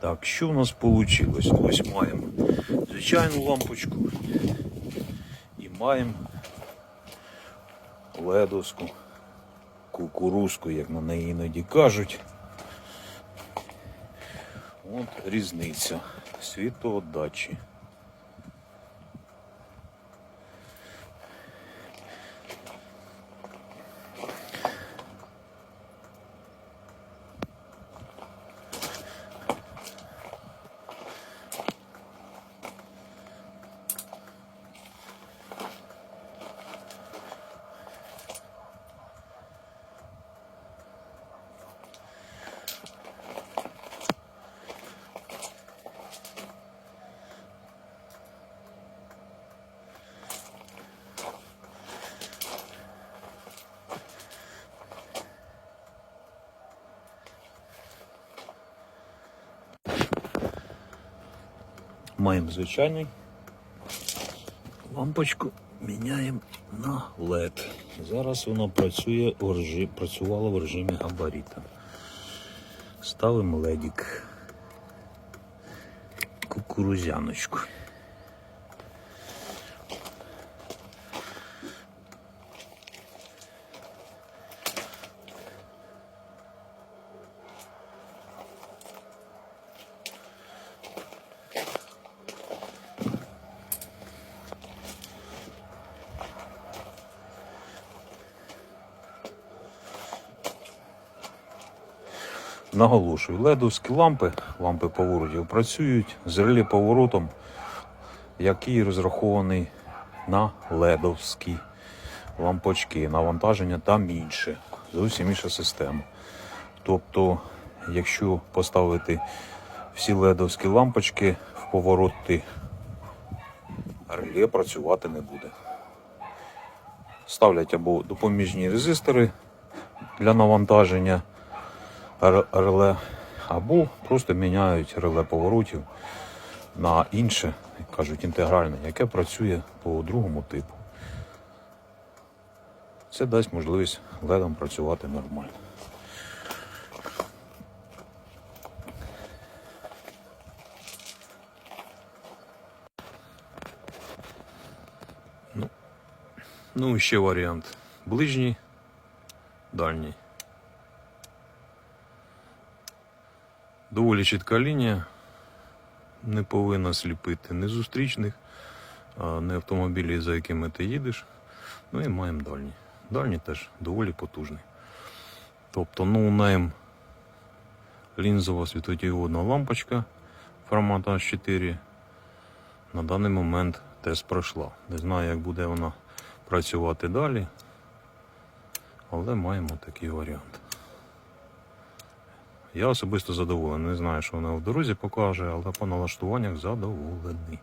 Так, що у нас вийшло? Ось маємо звичайну лампочку і маємо ледовську, кукурузку, як на неї іноді кажуть. От різниця світоотдачі. Маємо звичайний лампочку міняємо на LED. Зараз вона працює в режим, працювала в режимі габарита. Ставимо ледік, Кукурузяночку. Наголошую, ледовські лампи, лампи поворотів працюють з реле поворотом, який розрахований на ледовські лампочки. Навантаження там інше, зовсім інша система. Тобто, якщо поставити всі ледовські лампочки в повороти, реле працювати не буде. Ставлять або допоміжні резистори для навантаження реле, або просто міняють реле поворотів на інше, як кажуть, інтегральне, яке працює по другому типу. Це дасть можливість ледам працювати нормально. Ну, ну ще варіант. Ближній, дальній. Доволі чітка лінія. Не повинна сліпити ні зустрічних, не автомобілі, за якими ти їдеш. Ну і маємо дальній. Дальній теж доволі потужний. Тобто ноунейм лінзова світодіодна лампочка формату H4 на даний момент тест пройшла. Не знаю, як буде вона працювати далі, але маємо такий варіант. Я особисто задоволений. Не знаю, що вона в дорозі покаже, але по налаштуваннях задоволений.